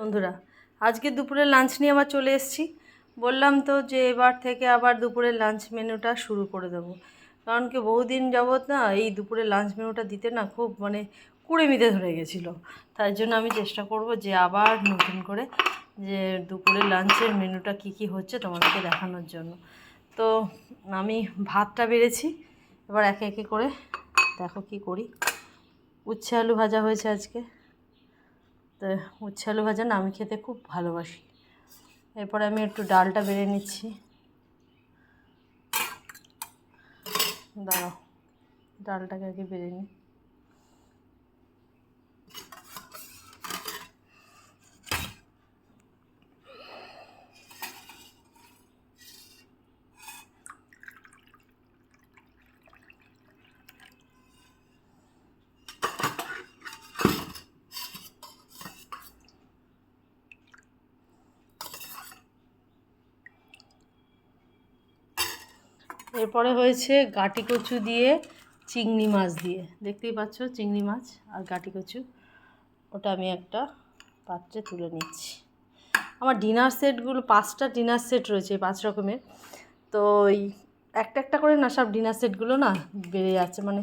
বন্ধুরা, আজকে দুপুরের লাঞ্চ নিয়ে আবার চলে এসেছি। বললাম তো যে এবার থেকে আবার দুপুরের লাঞ্চ মেনুটা শুরু করে দেবো। কারণ কি বহুদিন যাবৎ না এই দুপুরের লাঞ্চ মেনুটা দিতে না খুব মানে কুড়ে মিতে ধরে গেছিল। তাই জন্য আমি চেষ্টা করব যে আবার নতুন করে যে দুপুরের লাঞ্চের মেনুটা কি কি হচ্ছে তোমাদেরকে দেখানোর জন্য। তো আমি ভাতটা বেড়েছি, এবার একে একে করে দেখো কি করি। উচ্ছে আলু ভাজা হয়েছে আজকে। তো উচ্ছে আলু ভাজা না, আমি খেতে খুব ভালোবাসি। এরপরে আমি একটু ডালটা বেড়ে নিচ্ছি। দাঁড়াও, ডালটাকে আগে বেড়ে নিই এরপরে হয়েছে গাটি কচু দিয়ে চিংড়ি মাছ দিয়ে। দেখতেই পাচ্ছ চিংড়ি মাছ আর গাটি কচু। ওটা আমি একটা পাত্রে তুলে নিচ্ছি। আমার ডিনার সেটগুলো, পাঁচটা ডিনার সেট রয়েছে পাঁচ রকমের। তো এই একটা একটা করে না, সব ডিনার সেটগুলো না বেড়ে যাচ্ছে। মানে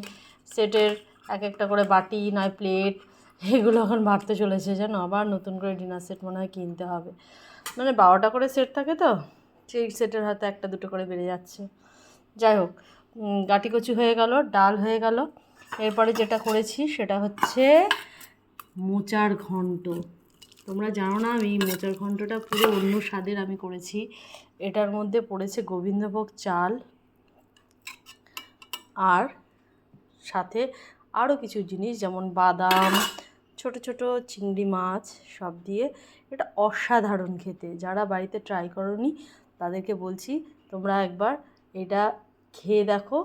সেটের এক একটা করে বাটি নয় প্লেট, এগুলো এখন বাড়তে চলেছে জানো আবার নতুন করে ডিনার সেট মনে হয় কিনতে হবে। মানে বারোটা করে সেট থাকে তো, সেই সেটের হয়তো একটা দুটো করে বেড়ে যাচ্ছে। যাই হোক গাটি কচু হয়ে গেল, ডাল হয়ে গেল। এরপরে যেটা করেছি সেটা হচ্ছে মোচার ঘন্ট। তোমরা জানো না, আমি মোচার ঘন্টটা পুরো অন্য স্বাদের আমি করেছি। এটার মধ্যে পড়েছে গোবিন্দভোগ চাল আর সাথে আরও কিছু জিনিস, যেমন বাদাম, ছোট ছোট চিংড়ি মাছ, সব দিয়ে। এটা অসাধারণ খেতে। যারা বাড়িতে ট্রাই করনি, তাদেরকে বলছি, তোমরা একবার এটা খেয়ে দেখো।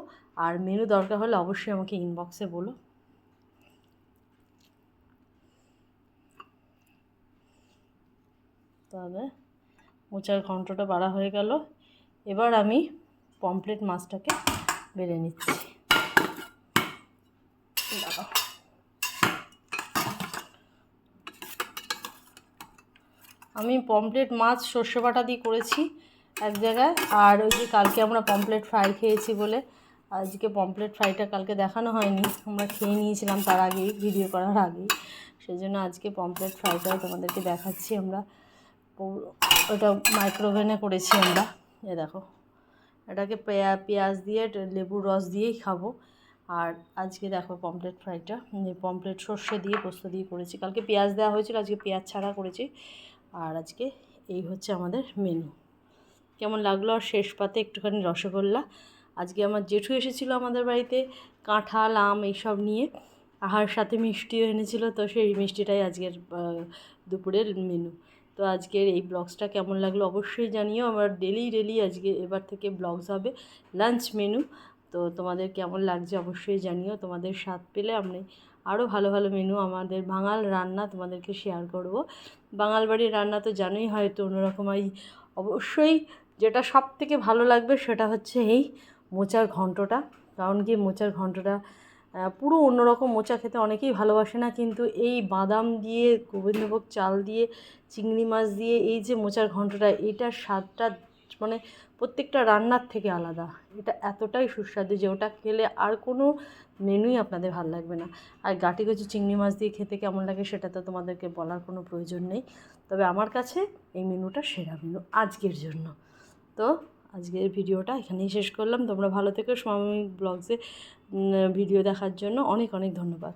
আর মেনু দরকার হলে অবশ্যই আমাকে ইনবক্সে বলো। তাহলে মোচার ঘন্টটা বাড়া হয়ে গেল। এবার আমি পমপ্লেট মাছটাকে বেড়ে নিচ্ছি। আমি পমপ্লেট মাছ সর্ষে বাটা দিয়ে করেছি। এক জায়গায়। আর ওই যে কালকে আমরা পমপ্লেট ফ্রাই খেয়েছি বলে আজকে পমপ্লেট ফ্রাইটা কালকে দেখানো হয়নি। আমরা খেয়ে নিয়েছিলাম তার আগেই, ভিডিও করার আগেই। সেই জন্য আজকে পমপ্লেট ফ্রাইটাও তোমাদেরকে দেখাচ্ছি আমরা। ওটা মাইক্রোওভেনে করেছি আমরা। এ দেখো, এটাকে পেঁয়া, পেঁয়াজ দিয়ে, লেবুর রস দিয়েই খাব। আর আজকে দেখো পমপ্লেট ফ্রাইটা। পমপ্লেট সর্ষে দিয়ে পোস্ত দিয়ে করেছি। কালকে পেঁয়াজ দেওয়া হয়েছিল, আজকে পেঁয়াজ ছাড়া করেছি। আর আজকে এই হচ্ছে আমাদের মেনু কেমন লাগল? আর শেষ পাতে একটুখানি রসগোল্লা। আজকে আমার জেঠু এসেছিল আমাদের বাড়িতে, কাঁঠাল, আম এইসব নিয়ে। আহার সাথে মিষ্টিও এনেছিল, তো সেই মিষ্টিটাই আজকের দুপুরের মেনু তো আজকের এই ব্লগসটা কেমন লাগল অবশ্যই জানিও। আমার ডেলি ডেলি আজকে এবার থেকে ব্লগস হবে লাঞ্চ মেনু তো তোমাদের কেমন লাগছে অবশ্যই জানিও। তোমাদের স্বাদ পেলে আমি আরও ভালো ভালো মেনু আমাদের বাঙাল রান্না তোমাদেরকে শেয়ার করব। বাঙাল বাড়ির রান্না তো জানোই, হয়তো অন্যরকম এই অবশ্যই যেটা সব থেকে ভালো লাগবে সেটা হচ্ছে এই মোচার ঘন্টটা কারণ কি মোচার ঘন্টটা পুরো অন্যরকম মোচা খেতে অনেকেই ভালোবাসে না, কিন্তু এই বাদাম দিয়ে, গোবিন্দভোগ চাল দিয়ে, চিংড়ি মাছ দিয়ে এই যে মোচার ঘন্টটা এটার স্বাদটা মানে প্রত্যেকটা রান্নার থেকে আলাদা। এটা এতটাই সুস্বাদু যে ওটা খেলে আর কোনো মেনুই আপনাদের ভালো লাগবে না। আর গাটি কচু চিংড়ি মাছ দিয়ে খেতে কেমন লাগে সেটা তো তোমাদেরকে বলার কোনো প্রয়োজন নেই। তবে আমার কাছে এই মেনুটা সেরা মেনু আজকের জন্য। তো আজকের ভিডিওটা এখানেই শেষ করলাম। তোমরা ভালো থেকো। সময় ব্লগসে ভিডিও দেখার জন্য অনেক অনেক ধন্যবাদ।